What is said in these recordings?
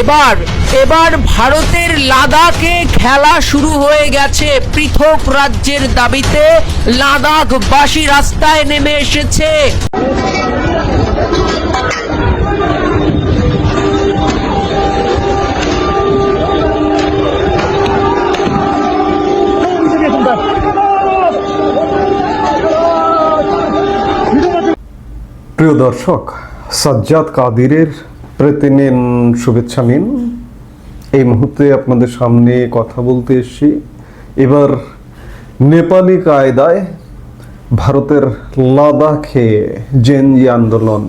এবার এবার ভারতের লাদাখে খেলা শুরু হয়ে গেছে। পৃথক রাজ্যের দাবিতে লাদাখবাসী রাস্তায় নেমে এসেছে। প্রিয় দর্শক, সাজ্জাদ কাদিরের প্রতি নিন শুভেচ্ছা নিন। এই মুহূর্তে আপনাদের সামনে কথা বলতে এসেছি। এবার নেপালি কায়দায় ভারতের লাদাখে জেনজি আন্দোলন।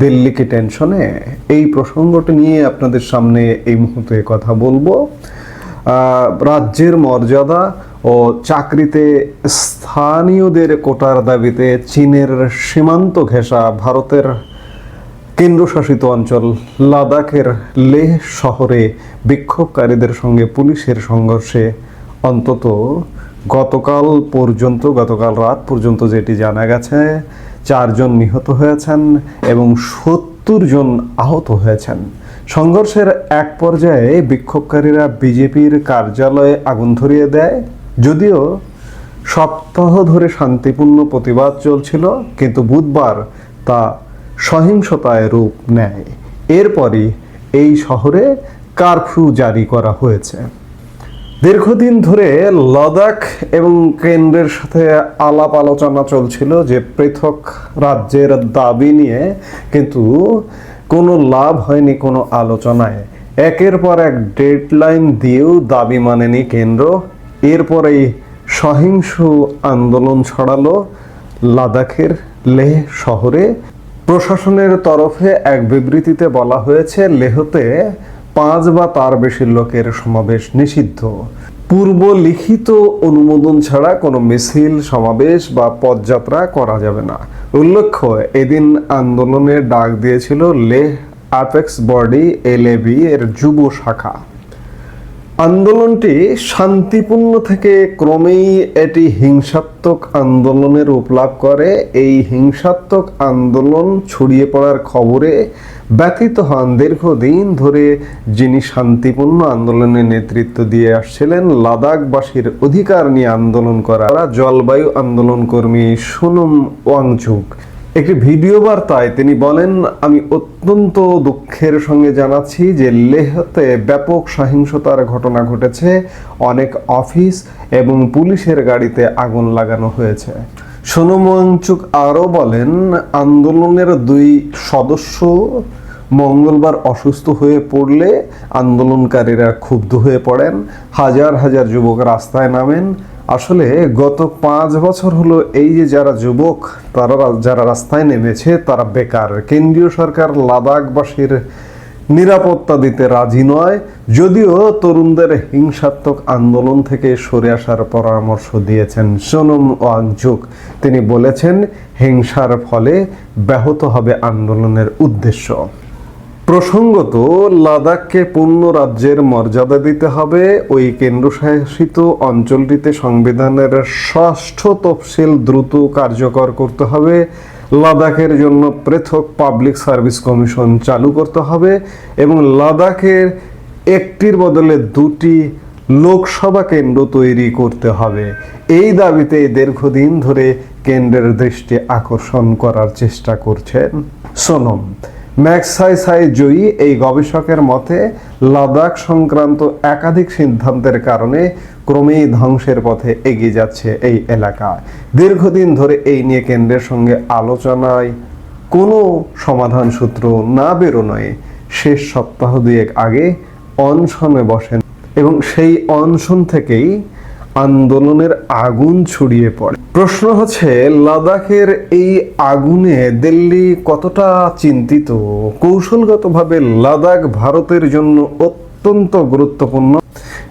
দিল্লিকে টেনশনে। এই প্রসঙ্গটি নিয়ে আপনাদের সামনে এই মুহূর্তে কথা বলব। রাজ্যের মর্যাদা ও চাকরিতে স্থানীয়দের কোটার দাবিতে চীনের সীমান্ত ঘেঁষা ভারতের কেন্দ্রশাসিত অঞ্চল লাদাখের লেহ শহরে বিক্ষোভকারীদের সঙ্গে পুলিশের সংঘর্ষে অন্তত গতকাল পর্যন্ত, গতকাল রাত পর্যন্ত যেটি জানা গেছে, চারজন নিহত হয়েছেন এবং সত্তর জন আহত হয়েছেন। সংঘর্ষের এক পর্যায়ে বিক্ষোভকারীরা বিজেপির কার্যালয়ে আগুন ধরিয়ে দেয়। যদিও সপ্তাহ ধরে শান্তিপূর্ণ প্রতিবাদ চলছিল, কিন্তু বুধবার তা সহিংসতায় রূপ নেয়। এরপরই এই শহরে কারফিউ জারি করা হয়েছে। দীর্ঘদিন ধরে লাদাখ এবং কেন্দ্রের সাথে আলাপ আলোচনা চলছিল যে পৃথক রাজ্যের দাবি নিয়ে, কিন্তু কোনো লাভ হয়নি কোনো আলোচনায়। একের পর এক ডেডলাইন দিয়েও দাবি মানেনি কেন্দ্র। এরপরেই সহিংস আন্দোলন ছড়ালো লাদাখের লেহ শহরে। প্রশাসনের তরফে এক বিবৃতিতে বলা হয়েছে, লেহতে পাঁচ বা তার বেশি লোকের সমাবেশ নিষিদ্ধ। পূর্ব লিখিত অনুমোদন ছাড়া কোনো মিছিল, সমাবেশ বা পদযাত্রা করা যাবে না। উল্লেখ্য, এদিন আন্দোলনের ডাক দিয়েছিল লেহ অ্যাপেক্স বডি এলএবি এর যুব শাখা। আন্দোলনটি শান্তিপূর্ণ থেকে ক্রমেই এটি হিংসাত্মক আন্দোলনের রূপ লাভ করে। এই হিংসাত্মক আন্দোলন ছড়িয়ে পড়ার খবরে ব্যথিত হন দীর্ঘদিন ধরে যিনি শান্তিপূর্ণ আন্দোলনের নেতৃত্ব দিয়ে আসছিলেন, লাদাখবাসীর অধিকার নিয়ে আন্দোলন করা। জলবায়ু আন্দোলন কর্মী সোনম ওয়াংচুক একটি ভিডিও বার্তায় তিনি বলেন, আমি অত্যন্ত দুঃখের সঙ্গে জানাচ্ছি যে লেহতে ব্যাপক সহিংসতার ঘটনা ঘটেছে। অনেক অফিস এবং পুলিশের গাড়িতে আগুন লাগানো হয়েছে। সোনমঞ্চুক আরও বলেন, আন্দোলনের দুই সদস্য মঙ্গলবার অসুস্থ হয়ে পড়লে আন্দোলনকারীরা ক্ষুব্ধ হয়ে পড়েন। হাজার হাজার যুবক রাস্তায় নামেন। আসলে গত পাঁচ বছর হলো এই যে যারা যুবক, তারা যারা রাস্তায় নেমেছে, তারা বেকার। কেন্দ্রীয় সরকার লাদাখবাসীর নিরাপত্তা দিতে রাজি নয়। যদিও তরুণদের হিংসাত্মক আন্দোলন থেকে সরে আসার পরামর্শ দিয়েছেন সোনম ওয়াংচুক। তিনি বলেছেন, হিংসার ফলে ব্যাহত হবে আন্দোলনের উদ্দেশ্য। প্রসঙ্গত, লাদাখকে পূর্ণ রাজ্যের মর্যাদা দিতে হবে। ওই কেন্দ্রশাসিত অঞ্চলটিতে সংবিধানের ষষ্ঠ তফসিল দ্রুত কার্যকর করতে হবে। লাদাখের জন্য পৃথক পাবলিক সার্ভিস কমিশন চালু করতে হবে এবং লাদাখের একটির বদলে দুটি লোকসভা কেন্দ্র তৈরি করতে হবে। এই দাবিতে দীর্ঘদিন ধরে কেন্দ্রের দৃষ্টি আকর্ষণ করার চেষ্টা করছেন সোনম। ম্যাক্সাই সাই জয়ী এই গবেষকের মতে, লাদাখ সংক্রান্ত একাধিক সিদ্ধান্তের কারণে ক্রমেই ধ্বংসের পথে এগিয়ে যাচ্ছে এই এলাকা। দীর্ঘদিন ধরে এই নিয়ে কেন্দ্রের সঙ্গে আলোচনায় কোনো সমাধান সূত্র না বেরোনোয় শেষ সপ্তাহ দুয়েক আগে অনশনে বসেন এবং সেই অনশন থেকেই আন্দোলনের আগুন ছড়িয়ে পড়ে। প্রশ্ন হচ্ছে, লাদাখের এই আগুনে দিল্লি কতটা চিন্তিত? কৌশলগতভাবে লাদাখ ভারতের জন্য অত্যন্ত গুরুত্বপূর্ণ।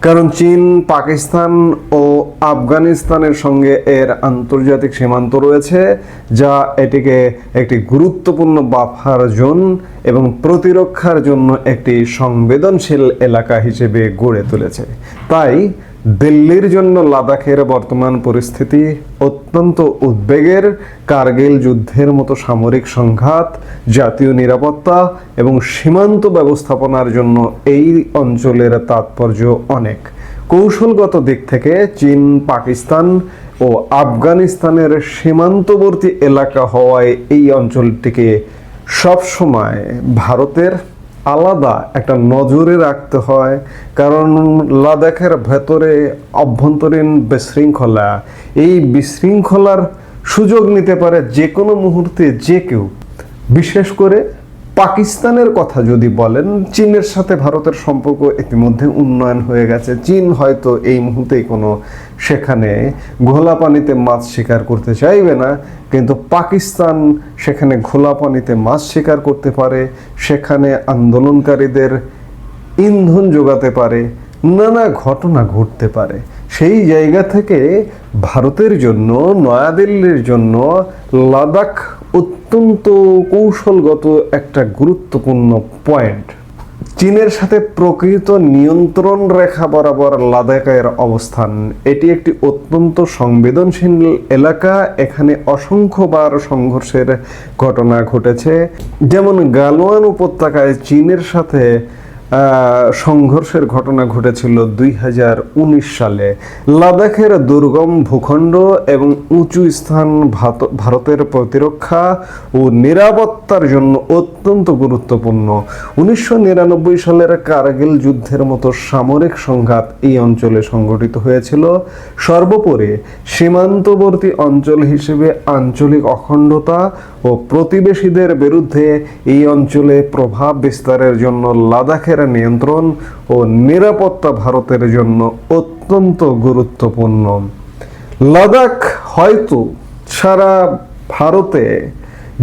কারণ চীন, পাকিস্তান ও আফগানিস্তানের সঙ্গে এর আন্তর্জাতিক সীমান্ত রয়েছে, যা এটিকে একটি গুরুত্বপূর্ণ বাফার জোন এবং প্রতিরক্ষার জন্য একটি সংবেদনশীল এলাকা হিসেবে গড়ে তুলেছে। তাই দিল্লির জন্য লাদাখের বর্তমান পরিস্থিতি অত্যন্ত উদ্বেগের। কার্গিল যুদ্ধের মতো সামরিক সংঘাত, জাতীয় নিরাপত্তা এবং সীমান্ত ব্যবস্থাপনার জন্য এই অঞ্চলের তাৎপর্য অনেক। কৌশলগত দিক থেকে চীন, পাকিস্তান ও আফগানিস্তানের সীমান্তবর্তী এলাকা হওয়ায় এই অঞ্চলটিকে সবসময় ভারতের আলাদা একটা নজরে রাখতে হয়। কারণ লাদাখের ভেতরে অভ্যন্তরীণ বিশৃঙ্খলা, এই বিশৃঙ্খলার সুযোগ নিতে পারে যে কোনো মুহূর্তে যে কেউ। বিশেষ করে পাকিস্তানের কথা যদি বলেন, চীনের সাথে ভারতের সম্পর্ক ইতিমধ্যে উন্নয়ন হয়ে গেছে। চীন হয়তো এই মুহূর্তেই কোনো সেখানে ঘোলা পানিতে মাছ শিকার করতে চাইবে না, কিন্তু পাকিস্তান সেখানে ঘোলা পানিতে মাছ শিকার করতে পারে, সেখানে আন্দোলনকারীদের ইন্ধন যোগাতে পারে, নানা ঘটনা ঘটতে পারে। সেই জায়গা থেকে ভারতের জন্য, নয়াদিল্লির জন্য, লাদাখ অত্যন্ত কৌশলগত একটা গুরুত্বপূর্ণ পয়েন্ট চীনের সাথে প্রকৃত নিয়ন্ত্রণ রেখা বরাবর লাদাখের অবস্থান। এটি একটি অত্যন্ত সংবেদনশীল এলাকা। এখানে অসংখ্যবার সংঘর্ষের ঘটনা ঘটেছে। যেমন গালোয়ান উপত্যকায় চীনের সাথে সংঘর্ষের ঘটনা ঘটেছিল দুই হাজার উনিশ সালে। লাদাখের দুর্গম ভূখণ্ড এবং উঁচু স্থান ভারতের প্রতিরক্ষা ও নিরাপত্তার জন্য অত্যন্ত গুরুত্বপূর্ণ। উনিশশো নিরানব্বই সালের কার্গিল যুদ্ধের মতো সামরিক সংঘাত এই অঞ্চলে সংঘটিত হয়েছিল। সর্বোপরি সীমান্তবর্তী অঞ্চল হিসেবে আঞ্চলিক অখণ্ডতা ও প্রতিবেশীদের বিরুদ্ধে এই অঞ্চলে প্রভাব বিস্তারের জন্য লাদাখের নিয়ন্ত্রণ ও নিরাপত্তা ভারতের জন্য অত্যন্ত গুরুত্বপূর্ণ। লাদাখ হয়তো সারা ভারতে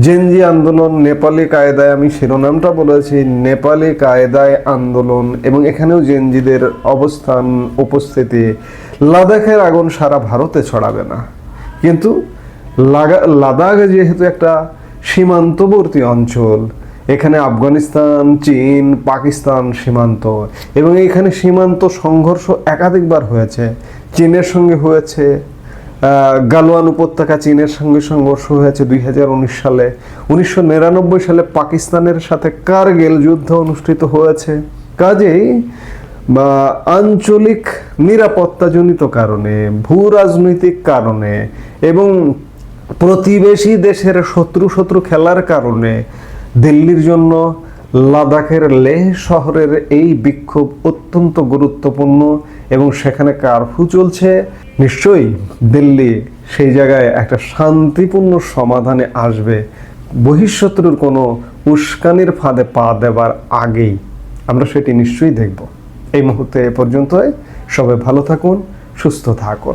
জেনজি আন্দোলন, নেপালি কায়দায় আমি শিরোনামটা বলেছি, নেপালি কায়দায় আন্দোলন এবং এখানেও জেনজিদের অবস্থান, উপস্থিতি লাদাখের আগুন সারা ভারতে ছড়াবে না। কিন্তু লাদাখ যেহেতু একটা সীমান্তবর্তী অঞ্চল এখানে আফগানিস্তান চীন পাকিস্তান সীমান্ত এবং এখানে সীমান্ত সংঘর্ষ একাধিকবার হয়েছে। চীনের সঙ্গে হয়েছে আহ, গালওয়ান উপত্যকা চীনের সঙ্গে সংঘর্ষ হয়েছে দুই হাজার উনিশ সালে। উনিশশো নিরানব্বই সালে পাকিস্তানের সাথে কার্গিল যুদ্ধ অনুষ্ঠিত হয়েছে। কাজেই বা আঞ্চলিক নিরাপত্তাজনিত কারণে ভূ রাজনৈতিক কারণে এবং প্রতিবেশী দেশের শত্রু শত্রু খেলার কারণে দিল্লির জন্য লাদাখের লেহ শহরের এই বিক্ষোভ অত্যন্ত গুরুত্বপূর্ণ এবং সেখানে কারফিউ চলছে। নিশ্চয়ই দিল্লি সেই জায়গায় একটা শান্তিপূর্ণ সমাধানে আসবে। বহিঃশত্রুর কোনো উস্কানির ফাঁদে পা দেবার আগেই আমরা সেটি নিশ্চয়ই দেখব। এই মুহূর্তে এ পর্যন্তই। সবাই ভালো থাকুন, সুস্থ থাকুন।